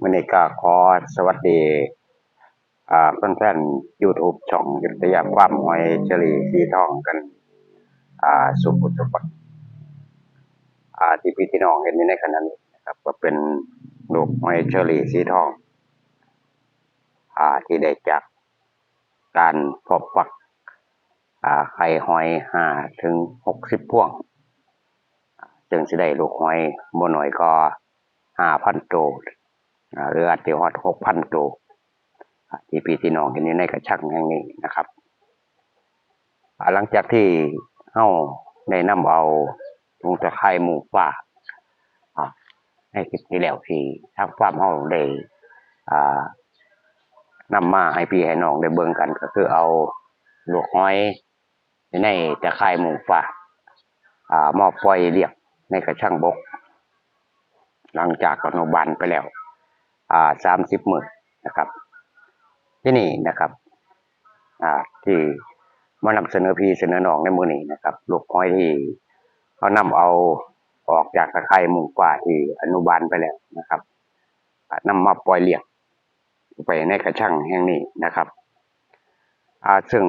วันนี้ก็ขอสวัสดีอ่าเพื่อนๆ YouTube ช่องยุทธยาความหอยเฉลี่สีทองกันอ่าสุขุสุขนอ่าที่พี่ที่น้องเห็นอยู่ในขณะนี้นะครับ ก็เป็นลูกหอยเฉลี่สีทองอ่าที่ได้จากการพบฟักอ่าไข่หอยห้าถึงหกสิบพวงจึงสิได้ลูกหอยบ่น้อยก็ห้าพันตัว หรืออาจจะฮอดหกพันตัวที่พี่ที่น้องเห็นอยู่ในกระชังแห่งนี้นะครับ หลังจากที่เฮาได้นำเอาลงตะไคร่หมูป่าอ่าในคลิปที่แล้วที่ทางฟามเฮาได้นำมาให้พี่ให้น้องได้เบิ่งกันก็คือเอาลูกหอยในตะไคร่หมูป่าอ่ามอบปล่อยเรียกในกระช่างบก หลังจากอนุบาลไปแล้ว อ่าสามสิบหมื่นนะครับ ที่นี่นะครับอ่าที่มานำเสนอพี่เสนอหนองในมือนี้นะครับลูกห้อยที่เขานำเอาออกจากตะไคร่หมู่ป่าที่อนุบาลไปแล้วนะครับอ่ามาปล่อยเลี้ยงไปในกระช่างแห่งนี้นะครับอ่าซึ่ง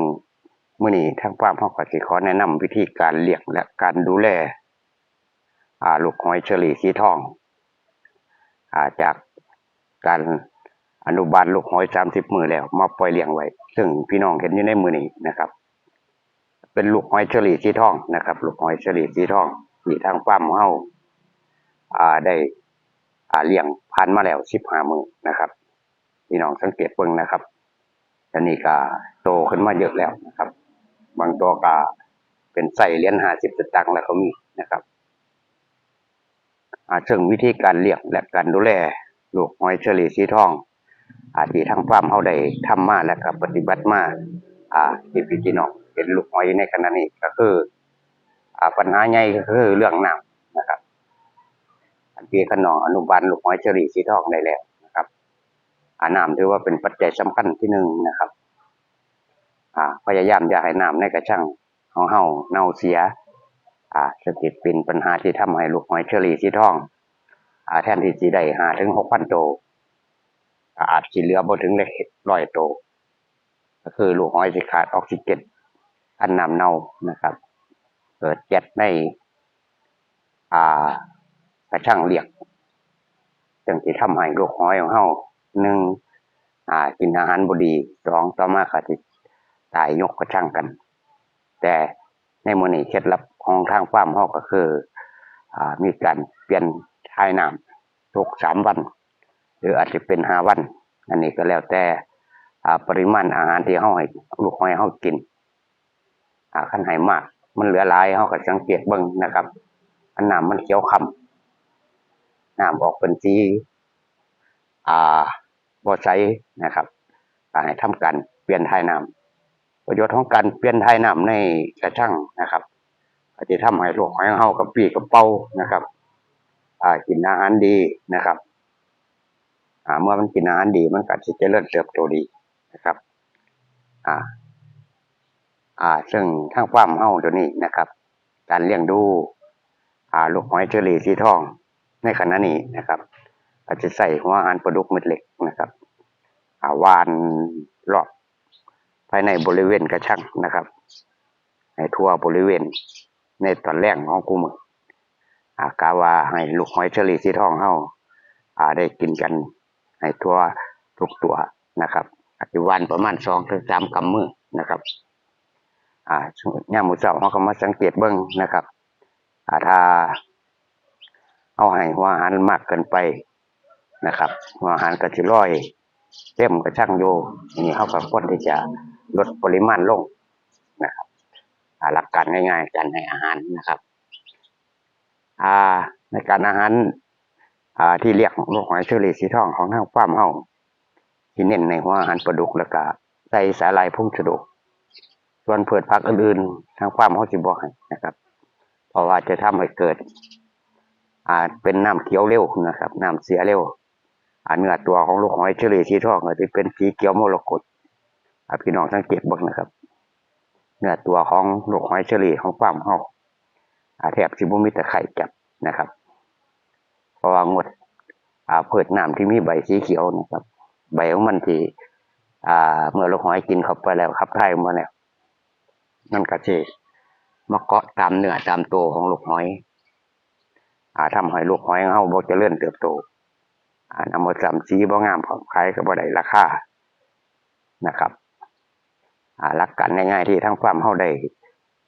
มื่อนี้ทางฟาร์มเขาก็สิขอแนะนำวิธีการเลี้ยงและการดูแลอ่าลูกหอยเชอรี่สีทองอ่าจาก การอนุบาลลูกหอยสามสิบมือแล้ว มาปล่อยเลี้ยงไว้ ซึ่งพี่น้องเห็นอยู่ในมือนี้นะครับ เป็นลูกหอยเชอรี่ยสีทองนะครับ ลูกหอยเชอรี่ยสีทองที่ทางฟาร์มเราอ่าได้อ่าเลี้ยงพันมาแล้วสิบห้ามือนะครับ พี่น้องสังเกตเบิ่งนะครับตอนนี้ก็โตขึ้นมาเยอะแล้วนะครับ บางตัวก็เป็นใส่เหรียญห้าสิบตางค์แล้วก็มีนะครับอาซึ่งวิธีการเลี้ยงและการดูแล ลูกหอยเชอรี่สีทอง อาที่ทางฟามเขาได้ทำมาและก็ปฏิบัติมาอ่าที่พี่ที่น้องเป็นลูกหอยในขณะนี้ก็คืออ่าปัญหาใหญ่ก็คือเรื่องน้ำนะครับอันที่ขนองอนุบาลลูกหอยเชอรี่สีทองได้แล้วนะครับอ่าน้ำถือว่าเป็นปัจจัยสำคัญที่หนึ่งนะครับอ่าพยายามอย่าให้น้ำในกระชังของเฮาเน่าเสียอ่าสถิตเป็นปัญหาที่ทำให้ลูกหอยเชอรี่สีทอง แทนที่จะได้ห้าถึงหกพันโตอาจจะเหลือบ่ถึงเลยร้อยโต ก็คือลูกหอยสิขาดออกซิเจนอันนำเน่านะครับ เกิดเจ็ดในอ่ากระช่างเลียกจึงที่ทำให้ลูกหอยของเฮาหนึ่งอ่ากินอาหารบดีสองต่อมาก็สิตายยกกระช่างกัน แต่ในมือนี้เคล็ดลับของทางฟาร์มเฮาก็คือ อ่ามีการเปลี่ยน ทายน้ำทุกสามวัน หรืออาจจะเป็นห้าวัน อันนี้ก็แล้วแต่ปริมาณอาหารที่เฮาให้ลูกหอยเฮากินอ่าคันให้มาก มันเหลือหลายเฮาก็สังเกตเบิ่งนะครับ อันน้ำมันเขียวคำน้ำออกเป็นสีอ่าบ่ใสนะครับให้ทำการเปลี่ยนทายน้ำประโยชน์ของการเปลี่ยนทายน้ำในกระชังนะครับก็จจะทำให้ลูกหอยของเฮากระปีกระเป๋านะครับ กินอาหารดีนะครับเมื่อมันกินอาหารดีมันก็สิเจริญเติบโตดีนะครับ อ่า อ่า ซึ่งทางฟามเฮาตัวนี้นะครับ การเลี้ยงดู อ่า ลูกหอยเชอรี่สีทอง ในขณะนี้นะครับ อาจจะใส่หัวอาหารปลาดุกเม็ดเล็กนะครับ อ่าวานรอบภายในบริเวณกระชังนะครับให้ทั่วบริเวณในตอนแรกของกูมือ กาว่าให้ลูกหอยเชอรี่สีทองเฮาอ่าได้กินกันให้ทั่วทุกตัวนะครับอาจจะวันประมาณสองถึงสามกำมือนะครับอ่าย่ามมื้อเช้าเฮาก็มาสังเกตเบิ่งนะครับอ่าถ้าเอาให้หัวอาหารมากเกินไปนะครับหัวอาหารก็สิลอยเต็มกระชังอยู่อย่างนี้เฮาก็ควรที่จะลดปริมาณลงนะครับหลักการง่ายๆการให้อาหารนะครับ อ่า ในการอาหารอ่าที่เรียกลูกหอยเชอรี่สีทองของทางฟาร์มเฮาที่เน้นในหัวอาหารปลาดุกแล้วก็ใส่สาหร่ายพุ่งฉดุกส่วนพืชผักอื่นๆทางฟาร์มเฮาสิบ่ให้นะครับ เพราะว่าจะทำให้เกิดอ่าเป็นน้ำเขียวเร็วนะครับน้ำเสียเร็วอ่าเนื้อตัวของลูกหอยเชอรี่สีทองก็จะเป็นสีเขียวมรกตอ่าพี่น้องสังเกตบิ่งนะครับ เนื้อตัวของลูกหอยเชอรี่ของฟาร์มเฮาอ่า แทบสิบ่มีแต่ไข่จับนะครับ เพราะว่างดอ่าพืชน้ำที่มีใบสีเขียวนะครับ ใบของมันที่อ่าเมื่อลูกหอยกินเข้าไปแล้วขับถ่ายมาแล้วมันก็จะมาเกาะตามเนื้อตามตัวของลูกหอยอ่าทำให้ลูกหอยเฮาบ่เจริญเติบโตอ่านำมาสามสีบ่งามพร้อมขายก็บ่ได้ราคานะครับอ่าลักการง่ายๆที่ทั้งฟามเฮาได้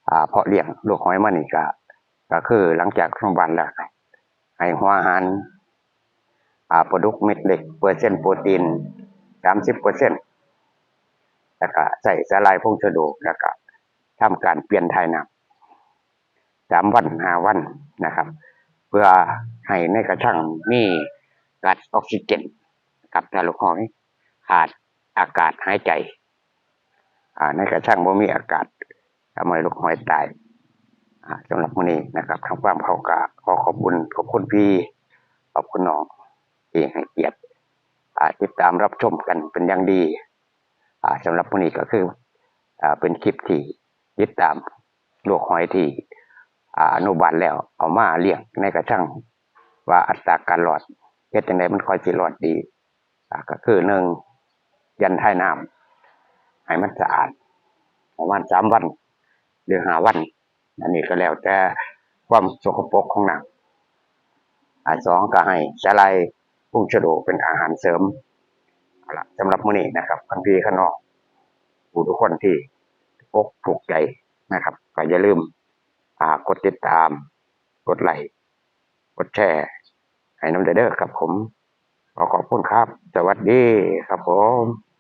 อ่าเพาะเลี้ยงลูกหอยมานี่ก็ ก็คือหลังจากสองวันแล้วให้หัวหารอ่าปลาดุกเม็ดเล็กเปอร์เซ็นต์โปรตีนสามสิบเปอร์เซ็นต์แล้วก็ใส่สลายพงชะโดแล้วก็ทำการเปลี่ยนถ่ายน้ำสามวันห้าวันนะครับ เพื่อให้ในกระชังมีกัดออกซิเจนกับถ้าลูกหอยขาดอากาศหายใจอ่าในกระชังบ่มีอากาศทำให้ลูกหอยตาย สำหรับมื้อนี้นะครับทางฟามเขาก็ขอขอบคุณขอบคุณพี่ ขอบคุณน้องที่ให้เกียรติติดตามรับชมกันเป็นอย่างดีสำหรับมื้อนี้ก็คืออเป็นคลิปที่ติดตามลูกหอยที่อนุบาลแล้ว เอามาเลี้ยงในกระชั่งว่าอัตราการรอดเฮ็ดจังไดมันคอยสิรอดดีก็คือหนึ่งยันท้ายน้ำให้มันสะอาดประมาณสามวันหรือห้าวัน อันนี้ก็แล้วแต่ความสกปรกของหน้ำอันสองก็ให้สาลายพุ่งชะโดเป็นอาหารเสริมเอาละสำหรับมื้อนี้นะครับคันพี่ขนองผู้ทุกคนที่ปกถูกใจนะครับก็อย่าลืมกดติดตาม กดไลค์กดแชร์ให้น้ำเด้อครับผมขอขอบคุณครับ สวัสดีครับผม